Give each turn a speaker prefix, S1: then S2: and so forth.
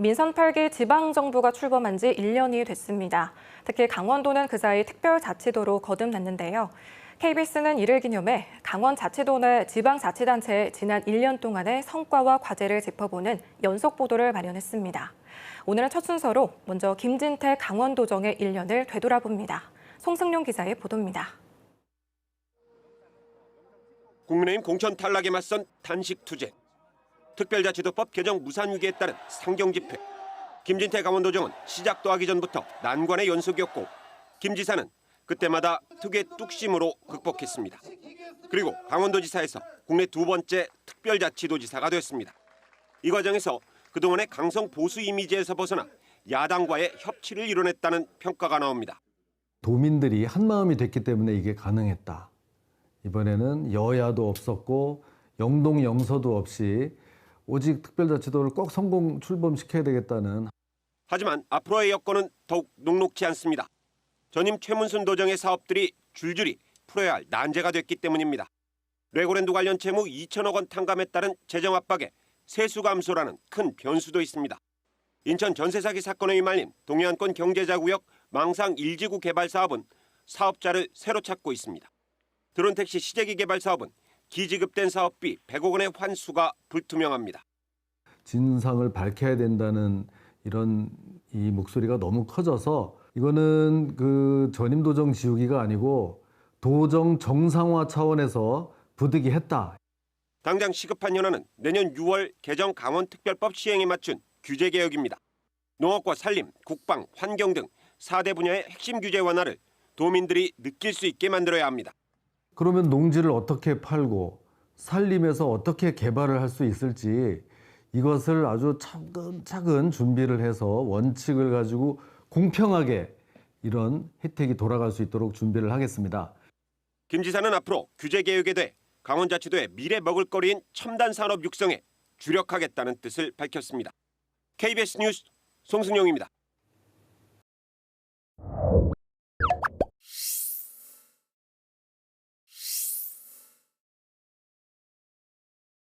S1: 민선 8기 지방정부가 출범한 지 1년이 됐습니다. 특히 강원도는 그 사이 특별자치도로 거듭났는데요. KBS는 이를 기념해 강원 자치도 내 지방자치단체의 지난 1년 동안의 성과와 과제를 짚어보는 연속 보도를 마련했습니다. 오늘은 첫 순서로 먼저 김진태 강원도정의 1년을 되돌아봅니다. 송승용 기자의 보도입니다.
S2: 국민의힘 공천 탈락에 맞선 단식 투쟁, 특별자치도법 개정 무산 위기에 따른 상경 집회. 김진태 강원도정은 시작도 하기 전부터 난관의 연속이었고 김 지사는 그때마다 특유의 뚝심으로 극복했습니다. 그리고 강원도지사에서 국내 두 번째 특별자치도지사가 됐습니다. 이 과정에서 그동안의 강성 보수 이미지에서 벗어나 야당과의 협치를 이뤄냈다는 평가가 나옵니다.
S3: 도민들이 한 마음이 됐기 때문에 이게 가능했다. 이번에는 여야도 없었고 영동 영서도 없이 오직 특별자치도를 꼭 성공 출범시켜야 되겠다는
S2: 하지만 앞으로의 여건은 더욱 녹록지 않습니다. 전임 최문순 도정의 사업들이 줄줄이 풀어야 할 난제가 됐기 때문입니다. 레고랜드 관련 채무 2천억 원 탕감에 따른 재정 압박에 세수 감소라는 큰 변수도 있습니다. 인천 전세 사기 사건에 휘말린 동해안권 경제자구역 망상 1지구 개발 사업은 사업자를 새로 찾고 있습니다. 드론택시 시제기 개발 사업은 기지급된 사업비 100억 원의 환수가 불투명합니다.
S3: 진상을 밝혀야 된다는 이런 이 목소리가 너무 커져서 이거는 그 전임 도정 지우기가 아니고 도정 정상화 차원에서 부득이 했다.
S2: 당장 시급한 현안은 내년 6월 개정 강원특별법 시행에 맞춘 규제 개혁입니다. 농업과 산림, 국방, 환경 등 4대 분야의 핵심 규제 완화를 도민들이 느낄 수 있게 만들어야 합니다.
S3: 그러면 농지를 어떻게 팔고 살림에서 어떻게 개발을 할 수 있을지 이것을 아주 차근차근 준비를 해서 원칙을 가지고 공평하게 이런 혜택이 돌아갈 수 있도록 준비를 하겠습니다.
S2: 김 지사는 앞으로 규제 개혁에 대해 강원자치도의 미래 먹을거리인 첨단 산업 육성에 주력하겠다는 뜻을 밝혔습니다. KBS 뉴스 송승용입니다.